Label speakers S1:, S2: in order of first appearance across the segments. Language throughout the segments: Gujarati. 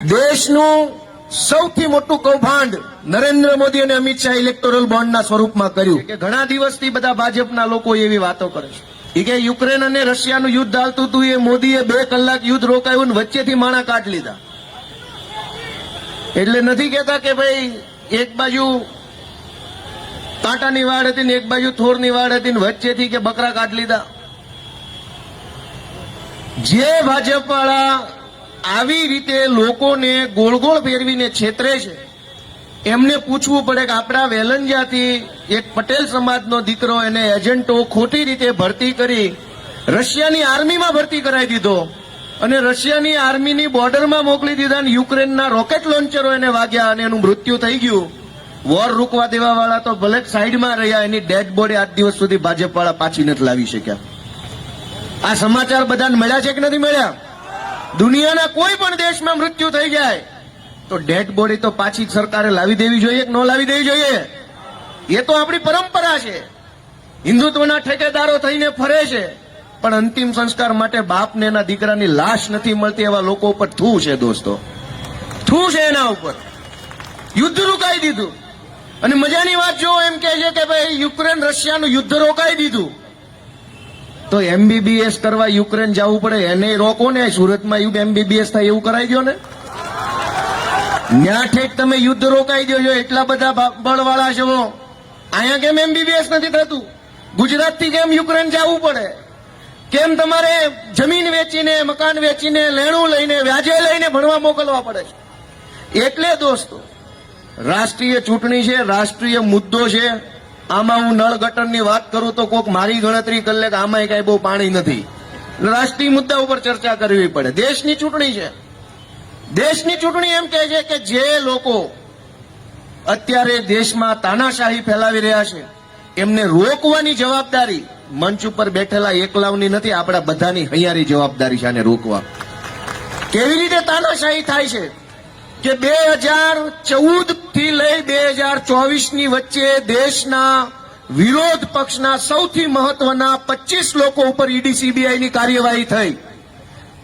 S1: દેશનું સૌથી મોટું કૌભાંડ નરેન્દ્ર મોદી અને અમિત શાહ ઇલેક્ટોરલ બોન્ડના સ્વરૂપમાં કર્યું. કે ઘણા દિવસથી બધા ભાજપના લોકો એવી વાતો કરે છે. કે યુક્રેન અને રશિયાનું યુદ્ધ ચાલતું હતું, એ મોદીએ બે કલાક યુદ્ધ રોકાયું ને વચ્ચેથી માણા કાઢ લીધા. એટલે નથી કહેતા કે ભાઈ, એક બાજુ કાંટાની વાડ હતી ને એક બાજુ થોરની વાડ હતી ને વચ્ચેથી કે બકરા કાઢ લીધા. જે ભાજપ વાળા આવી રીતે લોકોને ગોળ ગોળ ફેરવીને છેતરે છે. એમને પૂછવું પડે કે આપણા વેલંજાથી એક પટેલ સમાજનો દીકરો એને એજન્ટો ખોટી રીતે ભરતી કરી, રશિયાની આર્મીમાં ભરતી કરાવી દીધો અને રશિયાની આર્મીની બોર્ડરમાં મોકલી દીધા અને યુક્રેનના રોકેટ લોન્ચરો એને વાગ્યા અને એનું મૃત્યુ થઈ ગયું. વોર રૂકવા દેવા વાળા તો ભલે સાઈડમાં રહ્યા, એની ડેડ બોડી આજ દિવસ સુધી ભાજપ વાળા પાછી નથી લાવી શક્યા. આ સમાચાર બધાને મળ્યા છે કે નથી મળ્યા? દુનિયાના કોઈ પણ દેશમાં મૃત્યુ થઈ જાય, તો ડેડ બોડી તો પાછી સરકારે લાવી દેવી જોઈએ કે ન લાવી દેવી જોઈએ? એ તો આપણી પરંપરા છે. હિન્દુત્વના ઠેકેદારો થઈને ફરે છે, પણ અંતિમ સંસ્કાર માટે બાપને એના દીકરાની લાશ નથી મળતી એવા લોકો ઉપર થૂ છે દોસ્તો. થૂ છે એના ઉપર. યુદ્ધ રોકાઈ દીધું. અને મજાની વાત જો એમ કે છે કે ભાઈ યુક્રેન રશિયાનું યુદ્ધ રોકાઈ દીધું. તો એમબીબીએસ કરવા યુક્રેન જવું પડે, એને રોકો ને, સુરતમાં યુગ એમબીબીએસ થાય એવું કરાઈ દો ને. ન્યા ઠેક તમે યુદ્ધ રોકાઈ દો એટલા બધા બળવાળા છો. અહીંયા કેમ એમબીબીએસ નથી થતું? ગુજરાતથી કેમ યુક્રેન જવું પડે? કેમ તમારે જમીન વેચીને, મકાન વેચીને, લેણું લઈને, વ્યાજે લઈને ભણવા મોકલવા પડે છે? એટલે દોસ્તો, રાષ્ટ્રીય ચૂંટણી છે, રાષ્ટ્રીય મુદ્દો છે. આમાં હું નળ ગટરની વાત કરું તો કોક મારી ગણતરી કરી લે કે આમાં કઈ બહુ પાણી નથી. રાષ્ટ્રીય મુદ્દા ઉપર ચર્ચા કરવી પડે. દેશની ચૂંટણી છે. દેશની ચૂંટણી એમ કહે છે કે જે લોકો અત્યારે દેશમાં તાનાશાહી ફેલાવી રહ્યા છે, એમને રોકવાની જવાબદારી મંચ ઉપર બેઠેલા એકલાવની નથી, આપણા બધાની હૈયારી જવાબદારી છે આને રોકવા. કેવી રીતે તાનાશાહી થાય છે? કે બે હજાર ચૌદથી લઈ બે હજાર ચોવીસની વચ્ચે દેશના વિરોધ પક્ષના સૌથી મહત્વના પચીસ લોકો ઉપર ઈડી સીબીઆઈ ની કાર્યવાહી થઈ.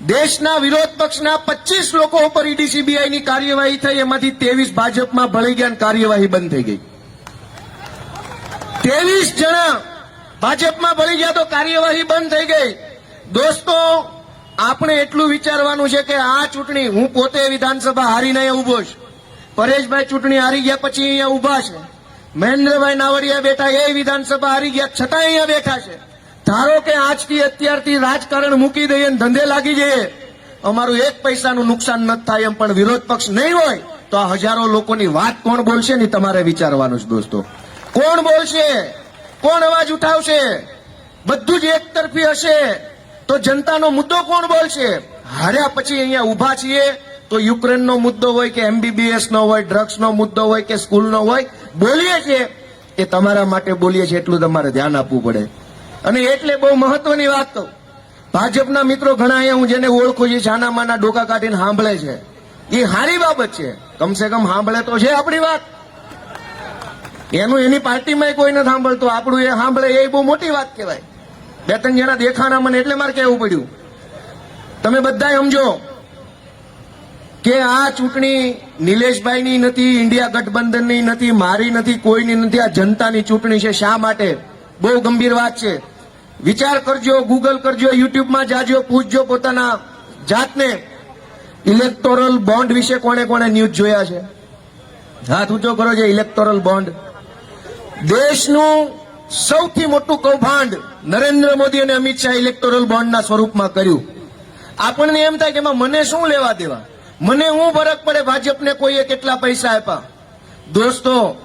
S1: દેશના વિરોધ પક્ષના પચીસ લોકો ઉપર ઈડી સીબીઆઈ ની કાર્યવાહી થઈ. એમાંથી ત્રેવીસ ભાજપમાં ભળી ગયા કાર્યવાહી બંધ થઈ ગઈ. ત્રેવીસ જણા ભાજપમાં ભળી ગયા તો કાર્યવાહી બંધ થઈ ગઈ. દોસ્તો આપણે એટલું વિચારવાનું છે કે આ ચૂંટણી હું પોતે વિધાનસભા હારીને ઊભો છું. પરેશભાઈ ચૂંટણી હારી ગયા પછી અહીંયા ઊભા છે. મહેન્દ્રભાઈ નાવડિયા બેઠા એ વિધાનસભા હારી ગયા છતાં અહીંયા બેઠા છે. ધારો કે આજથી અત્યારથી રાજકારણ મૂકી દઈએ ધંધે લાગી જઈએ. અમારું એક પૈસાનું નુકસાન ન થાય એમ પણ વિરોધ પક્ષ નહીં હોય તો આ હજારો લોકોની વાત કોણ બોલશે ને તમારે વિચારવાનું છે દોસ્તો. કોણ બોલશે? કોણ અવાજ ઉઠાવશે? બધું જ એક તરફી હશે. તો જનતાનો મુદ્દો કોણ બોલશે? હાર્યા પછી અહીંયા ઊભા છીએ તો યુક્રેનનો મુદ્દો હોય કે એમબીબીએસ નો હોય, ડ્રગ્સનો મુદ્દો હોય કે સ્કૂલનો હોય, બોલીએ છીએ. એ તમારા માટે બોલીએ છીએ એટલું તમારે ધ્યાન આપવું પડે. અને એટલે બહુ મહત્વની વાત તો. ભાજપના મિત્રો ઘણા અહીંયા હું જેને ઓળખું છું છાનામાના ડોકા કાઢીને સાંભળે છે. એ સારી બાબત છે. કમસે કમ સાંભળે તો છે આપણી વાત. એનું એની પાર્ટીમાં કોઈ નથી સાંભળતું આપણું એ સાંભળે એ બહુ મોટી વાત કહેવાય. બે ત્રણ જણા દેખાણા મને એટલે મારે કહેવું પડ્યું. તમે બધા સમજો કે આ ચૂંટણી નિલેશભાઈની નથી, ઇન્ડિયા ગઠબંધનની નથી, મારી નથી, કોઈની નથી, આ જનતાની ચૂંટણી છે. શા માટે? બહુ ગંભીર વાત છે. વિચાર કરજો ગૂગલ કરજો, યુટ્યુબમાં જાજો, પૂછજો પોતાના જાતને. ઇલેક્ટોરલ બોન્ડ વિશે કોણે કોણે ન્યૂઝ જોયા છે? હાથ ઊંચો કરો છે ઇલેક્ટોરલ બોન્ડ દેશનું સૌથી મોટું કૌભાંડ નરેન્દ્ર મોદી અને અમિત શાહ ઇલેક્ટોરલ બોન્ડના સ્વરૂપમાં કર્યું. આપણને એમ થાય કે એમાં મને શું લેવા દેવા? મને શું ફરક પડે ભાજપને કોઈએ કેટલા પૈસા આપ્યા? દોસ્તો,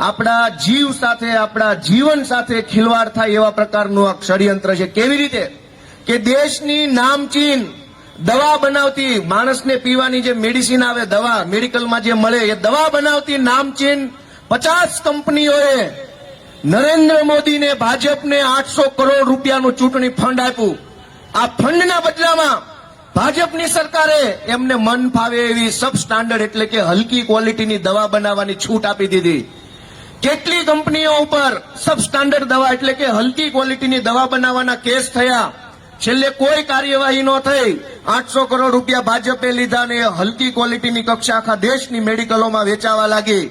S1: આપણા જીવ સાથે, આપણા જીવન સાથે ખિલવાડ થાય એવા પ્રકારનું આ ષડયંત્ર છે. કેવી રીતે? કે દેશની નામચીન દવા બનાવતી માણસને પીવાની જે મેડિસિન આવે, દવા મેડિકલમાં જે મળે, એ દવા બનાવતી નામચીન પચાસ કંપનીઓએ નરેન્દ્ર મોદીને ભાજપને આઠસો કરોડ રૂપિયાનું ચૂંટણી ફંડ આપ્યું. આ ફંડના બદલામાં ભાજપની સરકારે એમને મન ફાવે એવી સબ સ્ટાન્ડર્ડ એટલે કે હલકી ક્વોલિટીની દવા બનાવવાની છૂટ આપી દીધી. કેટલી કંપનીઓ ઉપર સબ સ્ટાન્ડર્ડ દવા એટલે કે હલકી ક્વોલિટીની દવા બનાવવાના કેસ થયા. છેલ્લે કોઈ કાર્યવાહી ન થઈ. આઠસો કરોડ રૂપિયા ભાજપે લીધા ને હલકી ક્વોલિટીની કક્ષા આખા દેશની મેડિકલોમાં વેચાવા લાગી.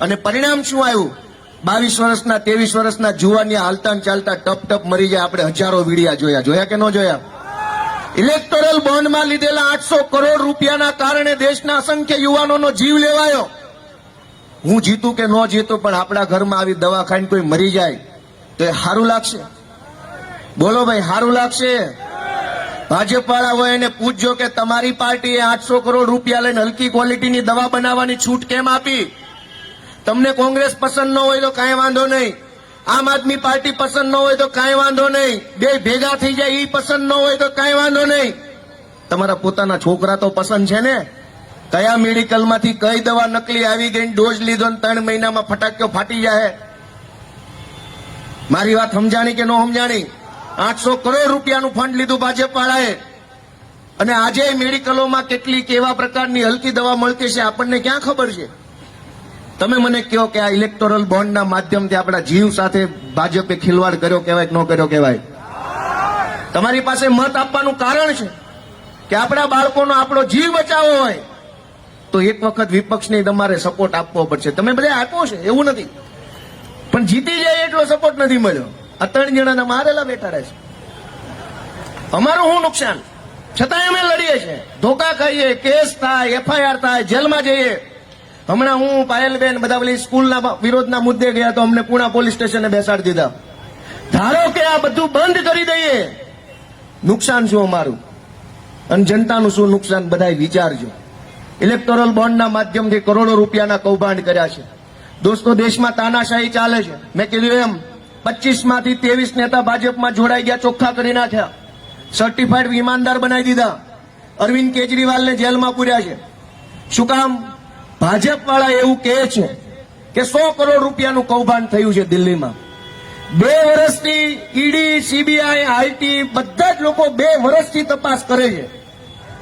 S1: અને પરિણામ શું આવ્યું? બાવીસ વર્ષના, ત્રેવીસ વર્ષના જુવાનિયા હાલતા ચાલતા ટપ ટપ મરી જાય. આપણે હજારો વીડિયા જોયા. જોયા કે ન જોયા? ઇલેક્ટોરલ બોન્ડમાં લીધેલા આઠસો કરોડ રૂપિયાના કારણે દેશના અસંખ્ય યુવાનોનો જીવ લેવાયો. હું જીતું કે ન જીતું, પણ આપણા ઘરમાં આવી દવા ખાઈને કોઈ મરી જાય, તો એ સારું લાગશે. બોલો ભાઈ, સારું લાગશે? ભાજપ વાળા હોય એને પૂછજો કે તમારી પાર્ટીએ આઠસો કરોડ રૂપિયા લઈને હલકી ક્વોલિટીની દવા બનાવવાની છૂટ કેમ આપી? તમને કોંગ્રેસ પસંદ ન હોય તો કાંઈ વાંધો નહીં. આમ આદમી પાર્ટી પસંદ ન હોય તો કાંઈ વાંધો નહીં. બે ભેગા થઈ જાય એ પસંદ ન હોય તો કાંઈ વાંધો નહીં. તમારા પોતાના છોકરા તો પસંદ છે ને? કયા મેડિકલમાંથી કઈ દવા નકલી આવી ગઈ ડોઝ લીધો ને ત્રણ મહિનામાં ફટાક્યો ફાટી જાય મારી વાત સમજાણી કે ન સમજાણી? આઠસો કરોડ રૂપિયાનું ફંડ લીધું ભાજપવાળાએ. અને આજે મેડિકલોમાં કેટલી કેવા પ્રકારની હલકી દવા મળતી છે આપણને ક્યાં ખબર છે? તમે મને કહો કે આ ઇલેક્ટોરલ બોન્ડના માધ્યમથી આપણા જીવ સાથે ભાજપે ખિલવાડ કર્યો કહેવાય કે ન કર્યો કહેવાય? તમારી પાસે મત આપવાનું કારણ છે કે આપણા બાળકોનો આપણો જીવ બચાવવો હોય તો એક વખત વિપક્ષને તમારે સપોર્ટ આપવો પડશે. તમે બધા આપ્યો છે, એવું નથી. પણ જીતી જાય એટલો સપોર્ટ નથી મળ્યો. આ ત્રણ જણાના મારેલા બેઠા રહે છે. અમારું શું નુકસાન? છતાંય અમે લડીએ છીએ. ધોકા ખાઈએ, કેસ થાય, એફઆઈઆર થાય, જેલમાં જઈએ. હમણાં હું પાયલબેન બધા પેલી સ્કૂલના વિરોધના મુદ્દે ગયા તો અમને પૂણા પોલીસ સ્ટેશને બેસાડી દીધા. ધારો કે આ બધું બંધ કરી દઈએ. નુકસાન શું અમારું? અને જનતાનું શું નુકસાન બધા વિચારજો. ઇલેક્ટોરલ બોન્ડના માધ્યમથી કરોડો રૂપિયાના કૌભાંડ કર્યા છે. દોસ્તો, દેશમાં તાનાશાહી ચાલે છે. મેં કીધું એમ પચીસમાંથી ત્રેવીસ નેતા ભાજપમાં જોડાઈ ગયા, ચોખ્ખા કરી નાખ્યા. સર્ટિફાઈડ ઈમાનદાર બનાવી દીધા. અરવિંદ કેજરીવાલને જેલમાં પૂર્યા છે. શું કામ? ભાજપ વાળા એવું કહે છે કે સો કરોડ રૂપિયાનું કૌભાંડ થયું છે દિલ્હીમાં. બે વર્ષથી ઈડી, સીબીઆઈ આઈટી બધા જ લોકો બે વર્ષથી તપાસ કરે છે.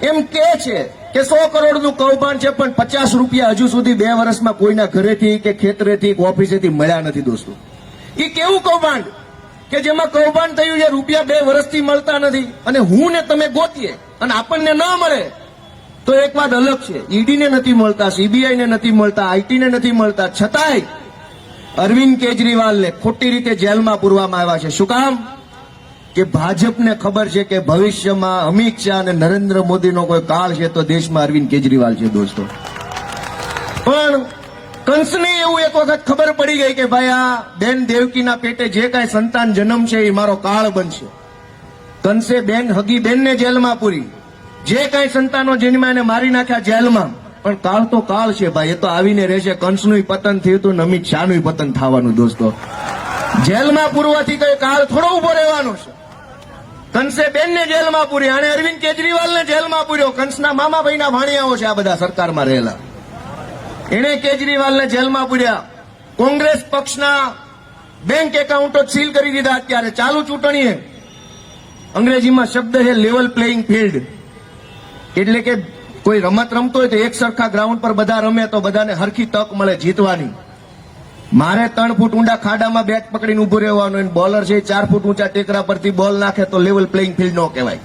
S1: એમ કે છે કે સો કરોડનું કૌભાંડ છે, પણ પચાસ રૂપિયા હજુ સુધી બે વર્ષમાં કોઈના ઘરેથી કે ખેતરેથી કે ઓફિસેથી મળ્યા નથી દોસ્તો. એ કેવું કૌભાંડ? કે જેમાં કૌભાંડ થયું છે, રૂપિયા બે વર્ષથી મળતા નથી. અને હું ને તમે ગોતીએ અને આપણને ન મળે તો એક વાત અલગ છે. ઈડીને નથી મળતા, સીબીઆઈને નથી મળતા, આઈટીને નથી મળતા. છતાંય અરવિંદ કેજરીવાલને ખોટી રીતે જેલમાં પૂરવામાં આવ્યા છે. શું કામ? કે ભાજપને ખબર છે કે ભવિષ્યમાં અમિત શાહ અને નરેન્દ્ર મોદીનો કોઈ કાળ છે તો દેશમાં અરવિંદ કેજરીવાલ છે, દોસ્તો. પણ કંસને એવું એક વખત ખબર પડી ગઈ કે ભાઈ, આ બેન દેવકીના પેટે જે કાંઈ સંતાન જન્મ છે એ મારો કાળ બનશે. કંસે બેન હગી બેનને જેલમાં પૂરી. જે કાંઈ સંતાનો જન્મ્યા એને મારી નાખ્યા જેલમાં, પણ કાળ તો કાળ છે ભાઈ, એ તો આવીને રહેશે. કંસનું પતન થયું હતું નમિત શાહનું પતન થવાનું દોસ્તો. જેલમાં પૂરવાથી કઈ કાળ થોડો ઊભો રહેવાનો છે. કંસે બેનને જેલમાં પૂરી અને અરવિંદ કેજરીવાલને જેલમાં પૂર્યો. કંસના મામા ભાઈના ભાણિયાઓ છે આ બધા સરકારમાં રહેલા. એણે કેજરીવાલને જેલમાં પૂર્યા. કોંગ્રેસ પક્ષના બેંક એકાઉન્ટો સીલ કરી દીધા અત્યારે. ચાલુ ચૂંટણીએ. અંગ્રેજીમાં શબ્દ છે, લેવલ પ્લેઇંગ ફિલ્ડ. એટલે કે કોઈ રમત રમતો હોય તો એક સરખા ગ્રાઉન્ડ પર બધા રમે તો બધાને હરખી તક મળે જીતવાની. મારે ત્રણ ફૂટ ઊંડા ખાડામાં બેટ પકડીને ઉભું રહેવાનું અને બોલર છે ચાર ફૂટ ઊંચા ટેકરા પરથી બોલ નાખે તો લેવલ પ્લેઇંગ ફિલ્ડ નો કહેવાય.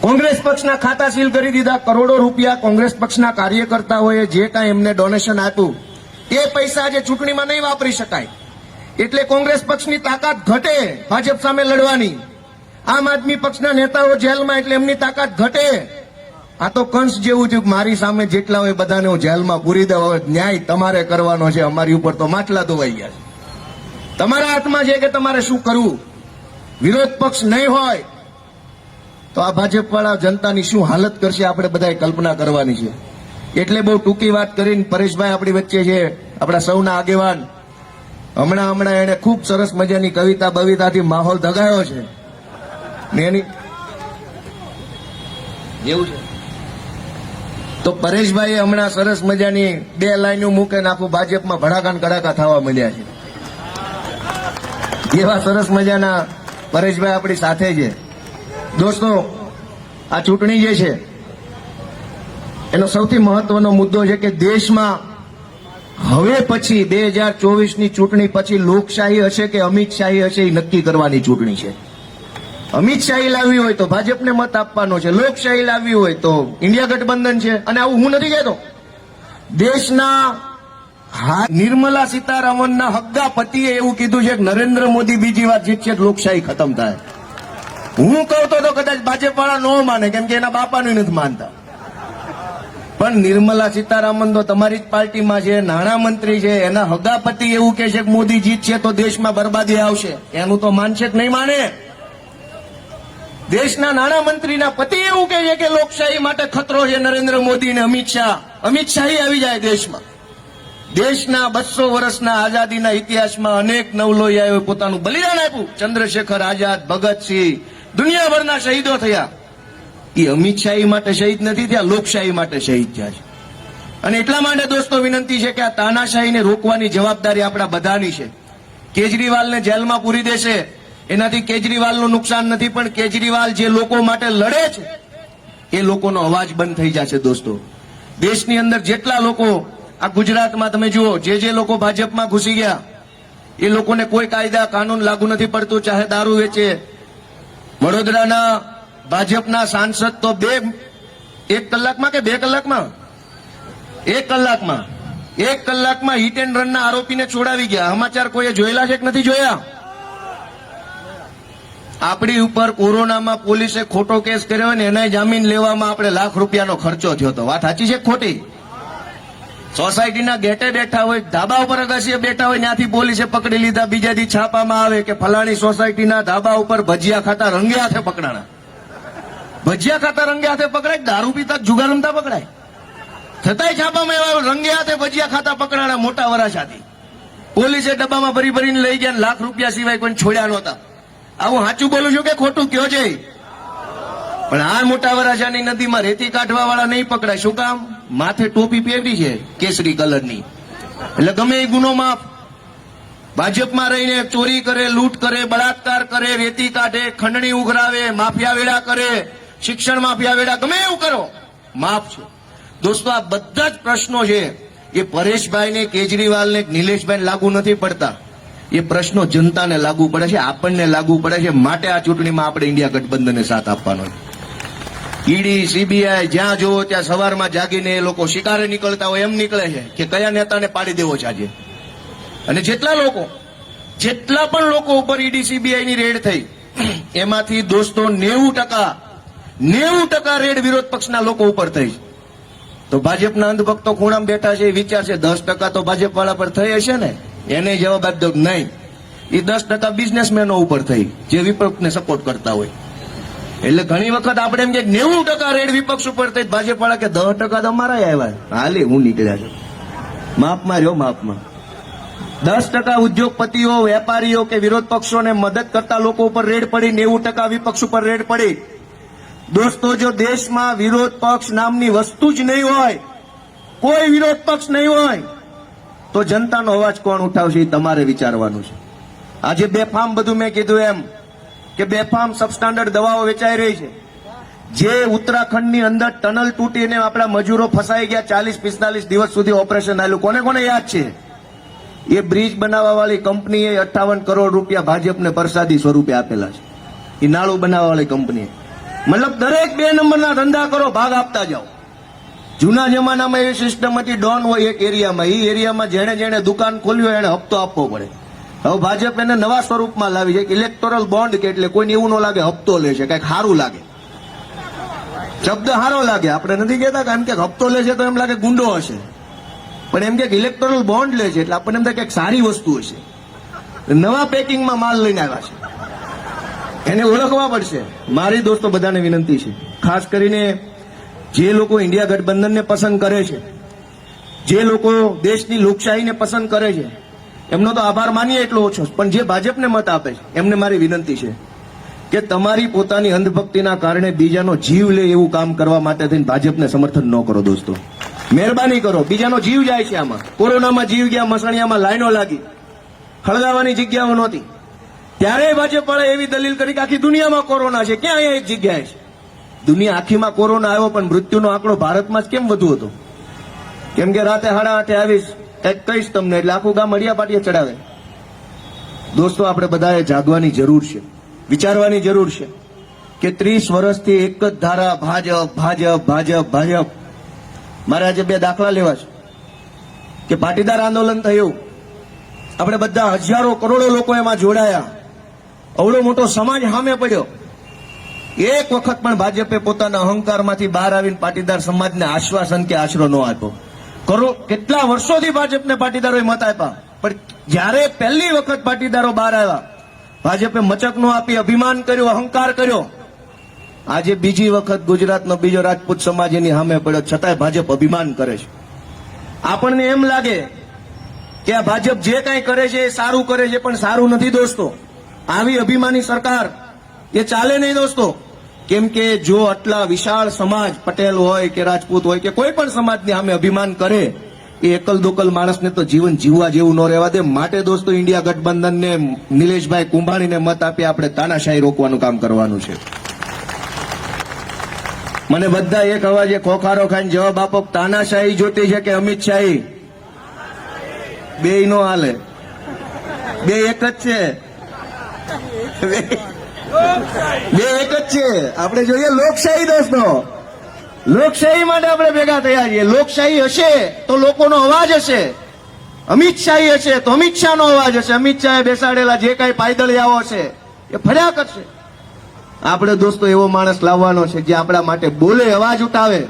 S1: કોંગ્રેસ પક્ષના ખાતા સીલ કરી દીધા, કરોડો રૂપિયા કોંગ્રેસ પક્ષના કાર્યકર્તાઓએ જે કાંઈ એમને ડોનેશન આપ્યું, એ પૈસા આજે ચૂંટણીમાં નહીં વાપરી શકાય. એટલે કોંગ્રેસ પક્ષની તાકાત ઘટે ભાજપ સામે લડવાની. આમ આદમી પક્ષના નેતાઓ જેલમાં એટલે એમની તાકાત ઘટે. આ તો કંસ જેવું થયું મારી સામે જેટલા હોય બધાને હું જેલમાં પૂરી દઉં. હવે ન્યાય તમારે કરવાનો છે. અમારી ઉપર તો માટલા ધોવાઈ ગયા છે. તમારા હાથમાં છે કે તમારે શું કરવું? વિરોધ પક્ષ નહીં હોય તો આ ભાજપ વાળા જનતાની શું હાલત કરશે આપણે બધાએ કલ્પના કરવાની છે. એટલે બહુ ટૂંકી વાત કરીને પરેશભાઈ આપણી વચ્ચે છે, આપણા સૌના આગેવાન. હમણાં હમણાં એને ખૂબ સરસ મજાની કવિતા બવિતાથી માહોલ દગાયો છે. ને એની એવું છે. તો પરેશભાઈએ હમણાં સરસ મજાની બે લાઈનો મૂકે ને આખું ભાજપમાં ભડાકાન કડાકા થવા મળ્યા છે. એવા સરસ મજાના પરેશભાઈ આપણી સાથે છે. દોસ્તો, આ ચૂંટણી જે છે, એનો સૌથી મહત્વનો મુદ્દો છે કે દેશમાં હવે પછી બે હજાર ચોવીસની ચૂંટણી પછી લોકશાહી હશે કે અમિત શાહી હશે એ નક્કી કરવાની ચૂંટણી છે. અમિત શાહી લાવવી હોય તો ભાજપને મત આપવાનો છે, લોકશાહી લાવવી હોય તો ઇન્ડિયા ગઠબંધન છે. અને આવું હું નથી કહેતો. દેશના નિર્મલા સીતારામનના હગ્ગા પતિએ એવું કીધું છે કે નરેન્દ્ર મોદી બીજી વાર જીતશે લોકશાહી ખતમ થાય. હું કહું તો તો કદાચ ભાજપ વાળા ન માને, કેમ કે એના બાપાનું નથી માનતા. પણ નિર્મલા સીતારામન તો તમારી જ પાર્ટીમાં છે નાણામંત્રી છે, એના હગાપતિ એવું કે છે કે મોદી જીતશે તો દેશમાં બરબાદી આવશે. એનું તો માનશે કે નહીં માને? દેશના નાણામંત્રીના પતિ એવું કહે છે કે લોકશાહી માટે ખતરો છે નરેન્દ્ર મોદી અને અમિત શાહ. અમિત શાહી આવી જાય દેશમાં. દેશના બસો વર્ષના આઝાદીના ઇતિહાસમાં અનેક નવલોયાઓએ પોતાનું બલિદાન આપ્યું. ચંદ્રશેખર આઝાદ ભગતસિંહ દુનિયાભરના શહીદો થયા. એ અમિત શાહી માટે શહીદ નથી થયા, લોકશાહી માટે શહીદ થયા છે. અને એટલા માટે દોસ્તો વિનંતી છે કે આ તાનાશાહીને રોકવાની જવાબદારી આપણા બધાની છે. કેજરીવાલને જેલમાં પૂરી દેશે એનાથી કેજરીવાલનું નુકસાન નથી, પણ કેજરીવાલ જે લોકો માટે લડે છે, એ લોકોનો અવાજ બંધ થઈ જશે દોસ્તો. દેશની અંદર જેટલા લોકો, આ ગુજરાતમાં તમે જુઓ, જે જે લોકો ભાજપમાં ઘૂસી ગયા, એ લોકોને કોઈ કાયદા, કાનૂન લાગુ નથી પડતું, ચાહે દારૂ વેચે. વડોદરાના ભાજપના સાંસદ તો બે, એક કલાકમાં કે બે કલાકમાં? એક કલાકમાં. એક કલાકમાં હિટ એન્ડ રનના આરોપીને છોડાવી ગયા. સમાચાર કોઈએ જોયેલા છે કે નથી જોયા? આપણી ઉપર કોરોનામાં પોલીસે ખોટો કેસ કર્યો ને એના જામીન લેવામાં આપણે લાખ રૂપિયાનો ખર્ચો થયો હતો. વાત સાચી છે ખોટી? સોસાયટીના ગેટે બેઠા હોય, ધાબા ઉપર અગાસીએ બેઠા હોય, ત્યાંથી પોલીસે પકડી લીધા. બીજા દી છાપામાં આવે કે ફલાણી સોસાયટીના ધાબા ઉપર ભજીયા ખાતા રંગે હાથે પકડાણા. ભજીયા ખાતા રંગે હાથે પકડાય, દારૂ પીતા જુગાર રમતા પકડાય. છતાંય છાપામાં એવા રંગે હાથે ભજીયા ખાતા પકડાણા મોટા વરાછાથી. પોલીસે ડબ્બામાં ભરી ભરીને લઈ ગયા લાખ રૂપિયા સિવાય કોઈ છોડ્યા નહોતા. આવું સાચું બોલું છું કે ખોટું? કયો છે? પણ આ મોટા વરાછાની નદીમાં રેતી કાઢવા વાળા નહીં પકડાય. શું કામ? માથે ટોપી પહેરી છે કેસરી કલરની. એટલે ગમે એ ગુનો માફ. ભાજપમાં રહીને ચોરી કરે, લૂંટ કરે, બળાત્કાર કરે, રેતી કાઢે, ખંડણી ઉઘરાવે, માફિયા વેડા કરે, શિક્ષણ માફિયા વેડા ગમે એવું કરો, માફ છે. દોસ્તો, આ બધા જ પ્રશ્નો છે એ પરેશભાઈને, કેજરીવાલને, નિલેશભાઈને લાગુ નથી પડતા. એ પ્રશ્નો જનતાને લાગુ પડે છે, આપણને લાગુ પડે છે. માટે આ ચૂંટણીમાં આપણે ઇન્ડિયા ગઠબંધનને સાથ આપવાનો ઈડી, સીબીઆઈ જ્યાં જુઓ ત્યાં સવારમાં જાગીને એ લોકો શિકારે નીકળતા હોય એમ નીકળે છે કે કયા નેતાને પાડી દેવો છે આજે? અને જેટલા લોકો, જેટલા પણ લોકો ઉપર ઈડી સીબીઆઈ ની રેડ થઈ, એમાંથી દોસ્તો નેવું ટકા નેવું ટકા રેડ વિરોધ પક્ષના લોકો ઉપર થઈ તો ભાજપના અંધભક્તો ખૂણામાં બેઠા છે એ વિચાર છે દસ ટકા તો ભાજપ વાળા પર થઈ હશે ને? એને જવાબ આપી દો નહીં. એ દસ ટકા બિઝનેસમેનો ઉપર થઈ, જે વિપક્ષને સપોર્ટ કરતા હોય. એટલે ઘણી વખત આપણે એમ કે નેવું ટકા રેડ વિપક્ષ ઉપર થઈ ભાજપ વાળા કે દસ ટકા તો અમારા આવ્યા. હાલે, હું નીકળ્યા છું. માપમાં રહ્યો માપમાં. દસ ટકા ઉદ્યોગપતિઓ, વેપારીઓ કે વિરોધ પક્ષોને મદદ કરતા લોકો ઉપર રેડ પડી, નેવું ટકા વિપક્ષ ઉપર રેડ પડી. દોસ્તો, જો દેશમાં વિરોધ પક્ષ નામની વસ્તુ જ નહીં હોય, કોઈ વિરોધ પક્ષ નહીં હોય તો જનતાનો અવાજ કોણ ઉઠાવશે એ તમારે વિચારવાનું છે. આજે બેફામ બધું મેં કીધું એમ કે બેફામ સબસ્ટાન્ડર્ડ દવાઓ વેચાઈ રહી છે. જે ઉત્તરાખંડની અંદર ટનલ તૂટીને આપણા મજૂરો ફસાઈ ગયા ચાલીસ પિસ્તાલીસ દિવસ સુધી ઓપરેશન આવેલું કોને કોને યાદ છે? એ બ્રિજ બનાવવા વાળી કંપનીએ અઠાવન કરોડ રૂપિયા ભાજપને પ્રસાદી સ્વરૂપે આપેલા છે. એ નાળું બનાવવા વાળી કંપનીએ. મતલબ દરેક બે નંબરના ધંધા કરો, ભાગ આપતા જાઓ. જૂના જમાનામાં એવી સિસ્ટમ હતી, ડોન હોય એક એરિયામાં. એ એરિયામાં જેણે જેણે દુકાન ખોલ્યું એને હપ્તો આપવો પડે. હવે ભાજપ એને નવા સ્વરૂપમાં લાવી છે ઇલેક્ટોરલ બોન્ડ કે એટલે કોઈને એવું ન લાગે હપ્તો લે છે, કંઈક સારું લાગે. શબ્દ સારો લાગે. આપણે નથી કહેતા કે એમ કે હપ્તો લે છે તો એમ લાગે ગુંડો હશે. પણ એમ કે ઇલેક્ટોરલ બોન્ડ લે છે એટલે આપણને એમ થાય કે સારી વસ્તુ હશે. નવા પેકિંગમાં માલ લઈને આવ્યા છે. એને ઓળખવા પડશે. મારી દોસ્તો બધાને વિનંતી છે. ખાસ કરીને જે લોકો ઇન્ડિયા ગઠબંધનને પસંદ કરે છે, જે લોકો દેશની લોકશાહીને પસંદ કરે છે, એમનો તો આભાર માનીએ એટલો ઓછો પણ જે ભાજપને મત આપે છે, એમને મારી વિનંતી છે કે તમારી પોતાની અંધભક્તિના કારણે બીજાનો જીવ લે એવું કામ કરવા માટે થઈને ભાજપને સમર્થન ન કરો દોસ્તો. મહેરબાની કરો. બીજાનો જીવ જાય છે આમાં. કોરોનામાં જીવ ગયા, મસણિયામાં લાઈનો લાગી. ખળગાવાની જગ્યાઓ નહોતી. ત્યારે ભાજપ વાળા એવી દલીલ કરી કે આખી દુનિયામાં કોરોના છે. ક્યાં અહીંયા એક જગ્યાએ છે? દુનિયા આખીમાં કોરોના આવ્યો, પણ મૃત્યુનો આંકડો ભારતમાં જ કેમ વધુ હતો? કેમ કે રાતે સાડા આઠે આવીશ, કંઈક કહીશ તમને, એટલે આખું ગામ અડિયા પાટીએ ચડાવે. દોસ્તો, આપણે બધાએ જાગવાની જરૂર છે, વિચારવાની જરૂર છે કે ત્રીસ વર્ષથી એક જ ધારા, ભાજપ ભાજપ ભાજપ ભાજપ. મારે આજે બે દાખલા લેવા છે. કે પાટીદાર આંદોલન થયું. આપણે બધા હજારો કરોડો લોકો એમાં જોડાયા. અવડો મોટો સમાજ સામે પડ્યો. એક વખત પણ ભાજપે પોતાના અહંકારમાંથી બહાર આવીને પાટીદાર સમાજને આશ્વાસન કે આશરો ન આપ્યો. કરો, કેટલા વર્ષોથી ભાજપને પાટીદારોએ મત આપ્યા? પણ જ્યારે પહેલી વખત પાટીદારો બહાર આવ્યા, ભાજપે મચક નો આપી, અભિમાન કર્યું, અહંકાર કર્યો. આજે બીજી વખત ગુજરાતનો બીજો રાજપૂત સમાજ એની સામે પડ્યો, છતાંય ભાજપ અભિમાન કરે છે. આપણને એમ લાગે કે આ ભાજપ જે કાંઈ કરે છે એ સારું કરે છે, પણ સારું નથી દોસ્તો. આવી અભિમાની સરકાર એ ચાલે નહીં દોસ્તો. કેમ કે જો આટલા વિશાળ સમાજ પટેલ હોય કે રાજપૂત હોય કે કોઈ પણ સમાજની સામે અભિમાન કરે, એ એકલ દોકલ માણસને તો જીવન જીવવા જેવું ન રહેવા દે. માટે દોસ્તો ઇન્ડિયા ગઠબંધનને નિલેશભાઈ કુંભાણીને મત આપી આપણે તાનાશાહી રોકવાનું કામ કરવાનું છે. મને બધા એક અવાજે ખોખારો ખાઈને જવાબ આપો તાનાશાહી જોતી છે કે અમિત શાહી? બે નો હાલે. બે એક જ છે. બે એક જ છે. આપણે જોઈએ લોકશાહી દોસ્તો લોકશાહી માટે આપણે ભેગા થયા છીએ. લોકશાહી હશે તો લોકોનો અવાજ હશે. અમિત શાહી હશે તો અમિત શાહનો અવાજ હશે. અમિત શાહે બેસાડેલા જે કાંઈ પાયદળિયાઓ છે, એ ફર્યા કરશે. આપણે દોસ્તો એવો માણસ લાવવાનો છે જે આપણા માટે બોલે અવાજ ઉઠાવે.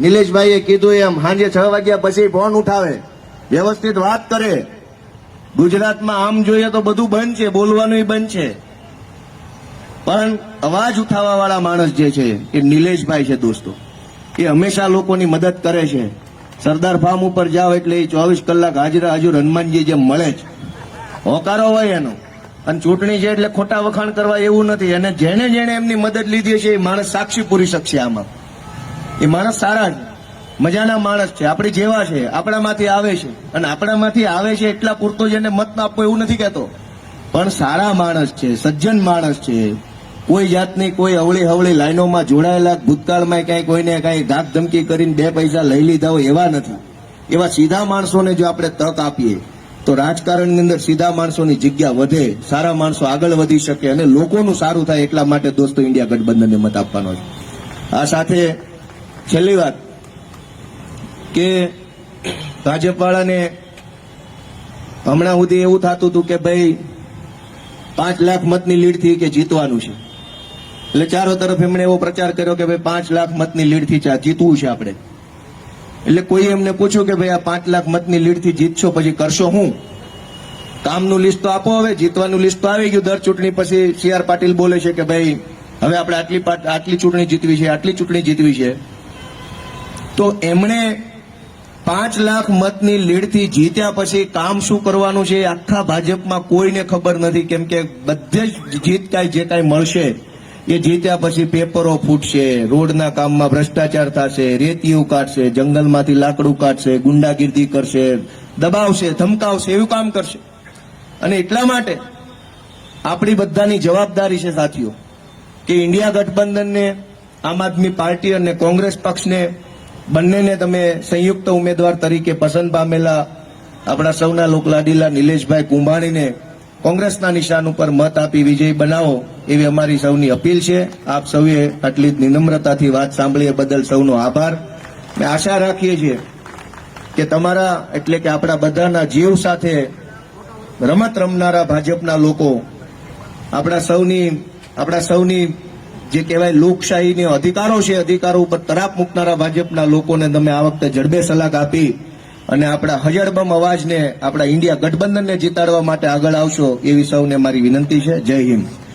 S1: નિલેશભાઈએ કીધું એમ સાંજે છ વાગ્યા પછી ફોન ઉઠાવે. વ્યવસ્થિત વાત કરે. ગુજરાતમાં આમ જોઈએ તો બધું બંધ છે, બોલવાનું બંધ છે. પણ અવાજ ઉઠાવવા વાળા માણસ જે છે, એ નિલેશભાઈ છે દોસ્તો. એ હંમેશા લોકોની મદદ કરે છે. સરદાર ફાર્મ ઉપર જાઓ એટલે એ ચોવીસ કલાક હાજરા હાજર હનુમાનજી જેમ મળે જ. હોકારો હોય એનો. અને ચૂંટણી છે એટલે ખોટા વખાણ કરવા એવું નથી. અને જેને જેને એમની મદદ લીધી છે, એ માણસ સાક્ષી પૂરી શકશે આમાં. એ માણસ સારા છે મજાના માણસ છે. આપણે જેવા છે. આપણામાંથી આવે છે. અને આપણામાંથી આવે છે એટલા પૂરતો જેને મત આપવો એવું નથી કહેતો. પણ સારા માણસ છે, સજ્જન માણસ છે. કોઈ જાતની કોઈ અવળી હવળી લાઈનોમાં જોડાયેલા ભૂતકાળમાં ક્યાંય કોઈને કાંઈ ધાક ધમકી કરીને બે પૈસા લઈ લીધા હોય એવા નથી. એવા સીધા માણસોને જો આપણે તક આપીએ, તો રાજકારણની અંદર સીધા માણસોની જગ્યા વધે, સારા માણસો આગળ વધી શકે અને લોકોનું સારું થાય એટલા માટે દોસ્તો ઇન્ડિયા ગઠબંધનને મત આપવાનો છે. આ સાથે છેલ્લી વાત કે ભાજપવાળાને હમણાં સુધી એવું થતું હતું કે ભાઈ પાંચ લાખ મતની લીડથી કે જીતવાનું છે. એટલે ચારો તરફ એમણે એવો પ્રચાર કર્યો કે ભાઈ પાંચ લાખ મતની લીડથી ચા- જીતવું છે આપણે. એટલે કોઈ એમને પૂછ્યું કે ભાઈ આ પાંચ લાખ મતની લીડથી જીતશો પછી કરશો હું? કામનું લિસ્ટ તો આપો હવે, જીતવાનું લિસ્ટ તો આવી ગયું. દર ચૂંટણી પછી સી આર પાટીલ બોલે છે કે ભાઈ હવે આપણે આટલી આટલી ચૂંટણી જીતવી છે, આટલી ચૂંટણી જીતવી છે. તો એમણે પાંચ લાખ મતની લીડથી જીત્યા પછી કામ શું કરવાનું છે આખા ભાજપમાં કોઈને ખબર નથી, કેમ કે બધે જ જીત કાંઈ જે કાંઈ મળશે. એ જીત્યા પછી પેપરો ફૂટશે, રોડના કામમાં ભ્રષ્ટાચાર થશે, રેતીઓ કાઢશે, જંગલમાંથી લાકડું કાઢશે, ગુંડાગીર્દી કરશે, દબાવશે, ધમકાવશે, એવું કામ કરશે. અને એટલા માટે આપણી બધાની જવાબદારી છે સાથીઓ, કે ઇન્ડિયા ગઠબંધનને, આમ આદમી પાર્ટી અને કોંગ્રેસ પક્ષને, બંનેને તમે સંયુક્ત ઉમેદવાર તરીકે પસંદ પામેલા આપણા સૌના લોકલાડીલા નિલેશભાઈ કુંભાણીને કોંગ્રેસના નિશાન ઉપર મત આપી વિજય બનાવો એવી અમારી સૌની અપીલ છે. આપ સૌએ આટલી જ નિનમ્રતાથી વાત સાંભળી બદલ સૌનો આભાર. મેં આશા રાખીએ છીએ કે તમારા એટલે કે આપણા બધાના જીવ સાથે રમત રમનારા ભાજપના લોકો આપણા સૌની આપણા સૌની જે કહેવાય લોકશાહીને અધિકારો છે, અધિકારો ઉપર તરાપ મૂકનારા ભાજપના લોકોને તમે આ વખતે જડબે સલાહ આપી અને આપણા હજળબમ અવાજને આપણા ઇન્ડિયા ગઠબંધનને જીતાડવા માટે આગળ આવશો એવી સૌને મારી વિનંતી છે. જય હિન્દ.